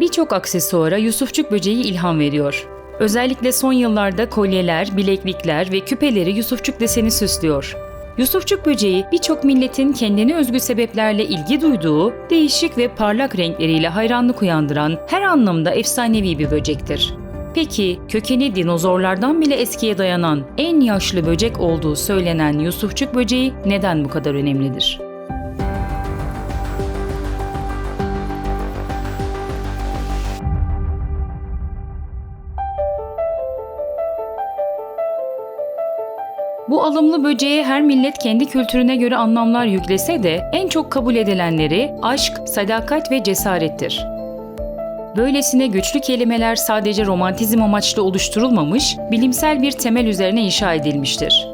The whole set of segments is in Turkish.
Birçok aksesuara Yusufçuk böceği ilham veriyor. Özellikle son yıllarda kolyeler, bileklikler ve küpeleri Yusufçuk deseni süslüyor. Yusufçuk böceği birçok milletin kendine özgü sebeplerle ilgi duyduğu, değişik ve parlak renkleriyle hayranlık uyandıran her anlamda efsanevi bir böcektir. Peki kökeni dinozorlardan bile eskiye dayanan en yaşlı böcek olduğu söylenen Yusufçuk böceği neden bu kadar önemlidir? Bu alımlı böceğe her millet kendi kültürüne göre anlamlar yüklese de en çok kabul edilenleri aşk, sadakat ve cesarettir. Böylesine güçlü kelimeler sadece romantizm amaçlı oluşturulmamış, bilimsel bir temel üzerine inşa edilmiştir.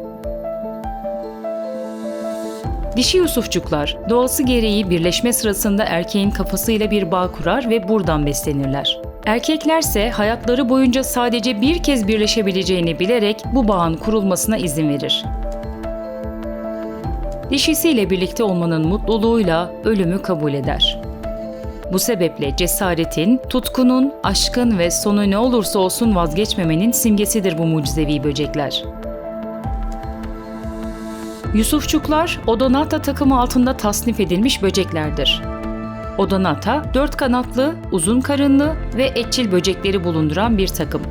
Dişi yusufçuklar doğası gereği birleşme sırasında erkeğin kafasıyla bir bağ kurar ve buradan beslenirler. Erkeklerse hayatları boyunca sadece bir kez birleşebileceğini bilerek bu bağın kurulmasına izin verir. Dişisiyle birlikte olmanın mutluluğuyla ölümü kabul eder. Bu sebeple cesaretin, tutkunun, aşkın ve sonu ne olursa olsun vazgeçmemenin simgesidir bu mucizevi böcekler. Yusufçuklar Odonata takımı altında tasnif edilmiş böceklerdir. Odonata, dört kanatlı, uzun karınlı ve etçil böcekleri bulunduran bir takım.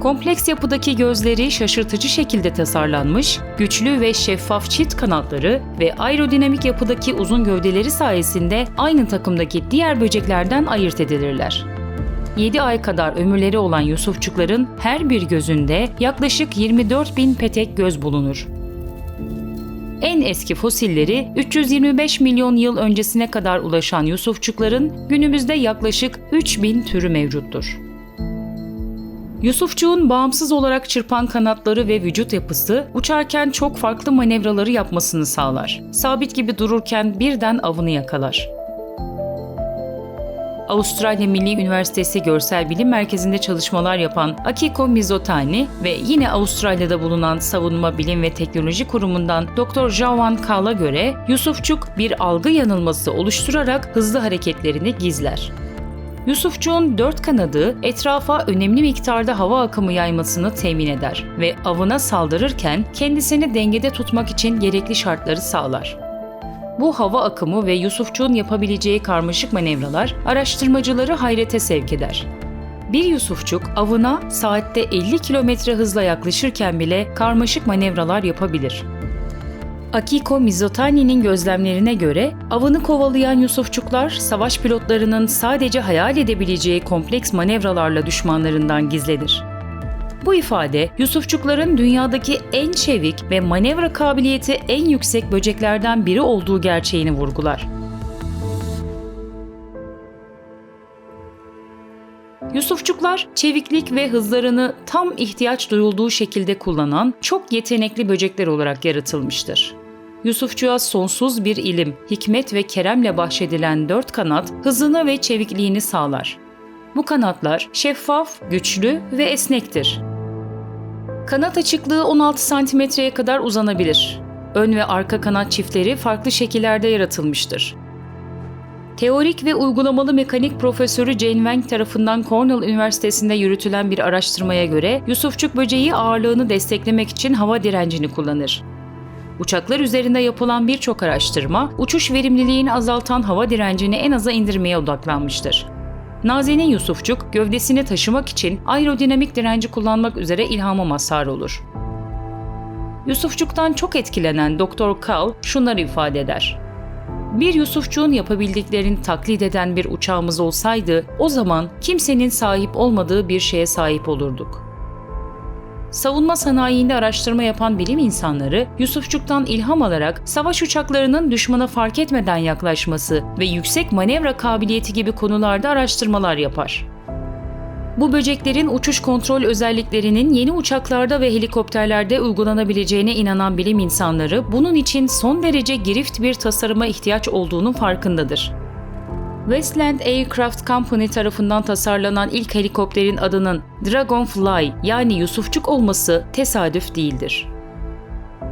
Kompleks yapıdaki gözleri şaşırtıcı şekilde tasarlanmış, güçlü ve şeffaf çift kanatları ve aerodinamik yapıdaki uzun gövdeleri sayesinde aynı takımdaki diğer böceklerden ayırt edilirler. 7 ay kadar ömürleri olan Yusufçukların her bir gözünde yaklaşık 24 bin petek göz bulunur. En eski fosilleri 325 milyon yıl öncesine kadar ulaşan Yusufçukların günümüzde yaklaşık 3000 türü mevcuttur. Yusufçuğun bağımsız olarak çırpan kanatları ve vücut yapısı uçarken çok farklı manevraları yapmasını sağlar. Sabit gibi dururken birden avını yakalar. Avustralya Milli Üniversitesi Görsel Bilim Merkezi'nde çalışmalar yapan Akiko Mizotani ve yine Avustralya'da bulunan Savunma Bilim ve Teknoloji Kurumu'ndan Dr. Jawan Kal'a göre Yusufçuk bir algı yanılması oluşturarak hızlı hareketlerini gizler. Yusufçuğun dört kanadı etrafa önemli miktarda hava akımı yaymasını temin eder ve avına saldırırken kendisini dengede tutmak için gerekli şartları sağlar. Bu hava akımı ve Yusufçuğun yapabileceği karmaşık manevralar araştırmacıları hayrete sevk eder. Bir Yusufçuk avına saatte 50 kilometre hızla yaklaşırken bile karmaşık manevralar yapabilir. Akiko Mizotani'nin gözlemlerine göre avını kovalayan Yusufçuklar savaş pilotlarının sadece hayal edebileceği kompleks manevralarla düşmanlarından gizlenir. Bu ifade Yusufçukların dünyadaki en çevik ve manevra kabiliyeti en yüksek böceklerden biri olduğu gerçeğini vurgular. Yusufçuklar çeviklik ve hızlarını tam ihtiyaç duyulduğu şekilde kullanan çok yetenekli böcekler olarak yaratılmıştır. Yusufçuğa sonsuz bir ilim, hikmet ve keremle bahşedilen dört kanat hızını ve çevikliğini sağlar. Bu kanatlar şeffaf, güçlü ve esnektir. Kanat açıklığı 16 santimetreye kadar uzanabilir. Ön ve arka kanat çiftleri farklı şekillerde yaratılmıştır. Teorik ve uygulamalı mekanik profesörü Jane Wang tarafından Cornell Üniversitesi'nde yürütülen bir araştırmaya göre Yusufçuk böceği ağırlığını desteklemek için hava direncini kullanır. Uçaklar üzerinde yapılan birçok araştırma, uçuş verimliliğini azaltan hava direncini en aza indirmeye odaklanmıştır. Nazene Yusufçuk, gövdesini taşımak için aerodinamik direnci kullanmak üzere ilhama mazhar olur. Yusufçuk'tan çok etkilenen Dr. Kal şunları ifade eder. Bir Yusufçuğun yapabildiklerini taklit eden bir uçağımız olsaydı, o zaman kimsenin sahip olmadığı bir şeye sahip olurduk. Savunma sanayinde araştırma yapan bilim insanları Yusufçuk'tan ilham alarak savaş uçaklarının düşmana fark etmeden yaklaşması ve yüksek manevra kabiliyeti gibi konularda araştırmalar yapar. Bu böceklerin uçuş kontrol özelliklerinin yeni uçaklarda ve helikopterlerde uygulanabileceğine inanan bilim insanları bunun için son derece girift bir tasarıma ihtiyaç olduğunun farkındadır. Westland Aircraft Company tarafından tasarlanan ilk helikopterin adının Dragonfly yani Yusufçuk olması tesadüf değildir.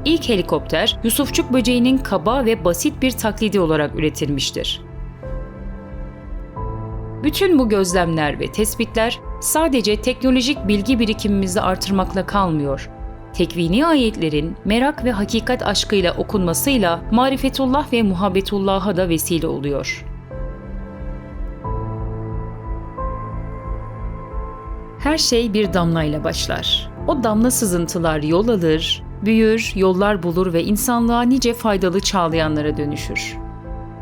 İlk helikopter Yusufçuk böceğinin kaba ve basit bir taklidi olarak üretilmiştir. Bütün bu gözlemler ve tespitler sadece teknolojik bilgi birikimimizi artırmakla kalmıyor. Tekvini ayetlerin merak ve hakikat aşkıyla okunmasıyla marifetullah ve muhabbetullah'a da vesile oluyor. Her şey bir damlayla başlar. O damla sızıntılar yol alır, büyür, yollar bulur ve insanlığa nice faydalı çağlayanlara dönüşür.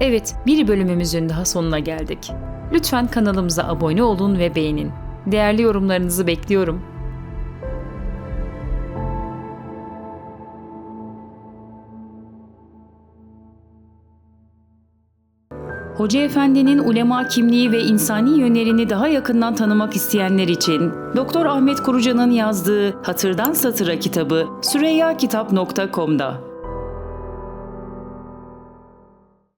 Evet, bir bölümümüzün daha sonuna geldik. Lütfen kanalımıza abone olun ve beğenin. Değerli yorumlarınızı bekliyorum. Hoca Efendi'nin ulema kimliği ve insani yönlerini daha yakından tanımak isteyenler için Doktor Ahmet Kurucan'ın yazdığı Hatırdan Satıra kitabı süreyyakitap.com'da.